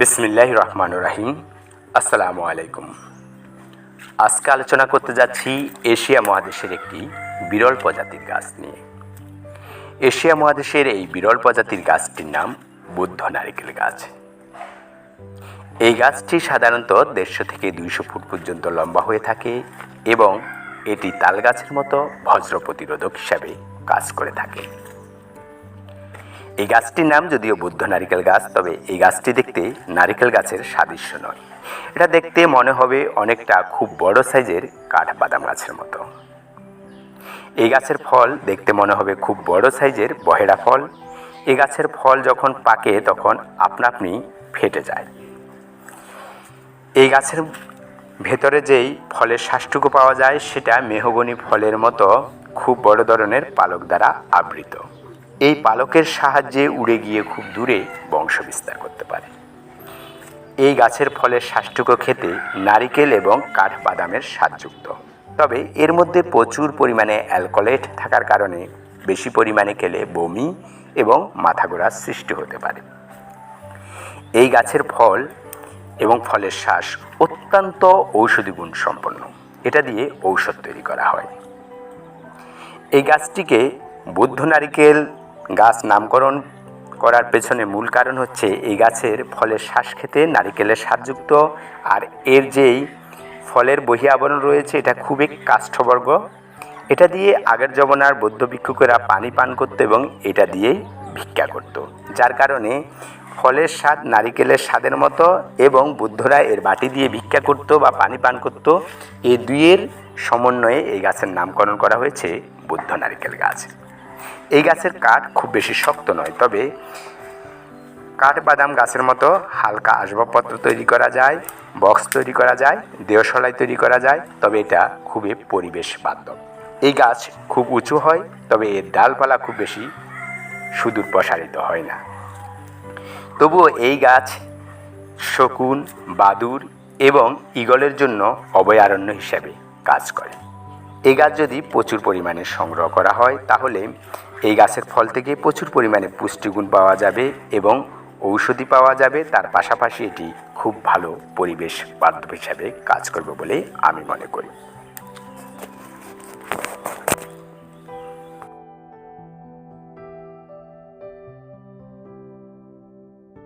বিসমিল্লাহ রহমান রাহিম আসসালামু আলাইকুম আজকে আলোচনা করতে যাচ্ছি এশিয়া মহাদেশের একটি বিরল প্রজাতির গাছ নিয়ে। এশিয়া মহাদেশের এই বিরল প্রজাতির গাছটির নাম বুদ্ধ নারিকেল গাছ। এই গাছটি সাধারণত দেড়শো থেকে দুইশো ফুট পর্যন্ত লম্বা হয়ে থাকে এবং এটি তাল গাছের মতো বজ্র প্রতিরোধক হিসাবে কাজ করে থাকে। এই গাছটির নাম যদিও বুদ্ধ নারিকেল গাছ, তবে এই গাছটি দেখতে নারিকেল গাছের সাদৃশ্য নয়। এটা দেখতে মনে হবে অনেকটা খুব বড় সাইজের কাঠ বাদাম গাছের মতো। এই গাছের ফল দেখতে মনে হবে খুব বড় সাইজের বহেরা ফল। এই গাছের ফল যখন পাকে, তখন আপনা আপনি ফেটে যায়। এই গাছের ভেতরে যেই ফলের শ্বাসটুকু পাওয়া যায়, সেটা মেহগনি ফলের মতো খুব বড় ধরনের পালক দ্বারা আবৃত। এই পালকের সাহায্যে উড়ে গিয়ে খুব দূরে বংশ বিস্তার করতে পারে। এই গাছের ফলের শ্বাসটুকু খেতে নারিকেল এবং কাঠবাদামের স্বাদযুক্ত তবে এর মধ্যে প্রচুর পরিমাণে অ্যালকোলেট থাকার কারণে বেশি পরিমাণে খেলে বমি এবং মাথা ঘোরার সৃষ্টি হতে পারে। এই গাছের ফল এবং ফলের শ্বাস অত্যন্ত ঔষধি গুণ সম্পন্ন। এটা দিয়ে ঔষধ তৈরি করা হয়। এই গাছটিকে বুদ্ধ নারিকেল গাছ নামকরণ করার পেছনে মূল কারণ হচ্ছে এই গাছের ফলের শ্বাস খেতে নারিকেলের স্বাদযুক্ত আর এর যেই ফলের বহি আবরণ রয়েছে, এটা খুবই কাষ্ঠবর্গ। এটা দিয়ে আগের জমানার বৌদ্ধ ভিক্ষুকেরা পানি পান করতো এবং এটা দিয়েই ভিক্ষা করত। যার কারণে ফলের স্বাদ নারিকেলের স্বাদের মতো এবং বুদ্ধরা এর বাটি দিয়ে ভিক্ষা করত বা পানি পান করত। এই দুইয়ের সমন্বয়ে এই গাছের নামকরণ করা হয়েছে বুদ্ধ নারিকেল গাছ। এই গাছের কাঠ খুব বেশি শক্ত নয়, তবে কাঠ বাদাম গাছের মতো হালকা আসবাবপত্র তৈরি করা যায়, বক্স তৈরি করা যায় দেহসলাই তৈরি করা যায়, তবে এটা খুবই পরিবেশ বান্ধব এই গাছ খুব উঁচু হয়, তবে এর ডালপালা খুব বেশি সুদূর প্রসারিত হয় না। তবুও এই গাছ শকুন, বাদুর এবং ঈগলের জন্য অভয়ারণ্য হিসাবে কাজ করে। এই গাছ যদি প্রচুর পরিমাণে সংগ্রহ করা হয়, তাহলে এই গাছের ফল থেকে প্রচুর পরিমাণে পুষ্টিগুণ পাওয়া যাবে এবং ঔষধি পাওয়া যাবে। তার পাশাপাশি এটি খুব ভালো পরিবেশ বান্ধব হিসাবে কাজ করবে বলে আমি মনে করি।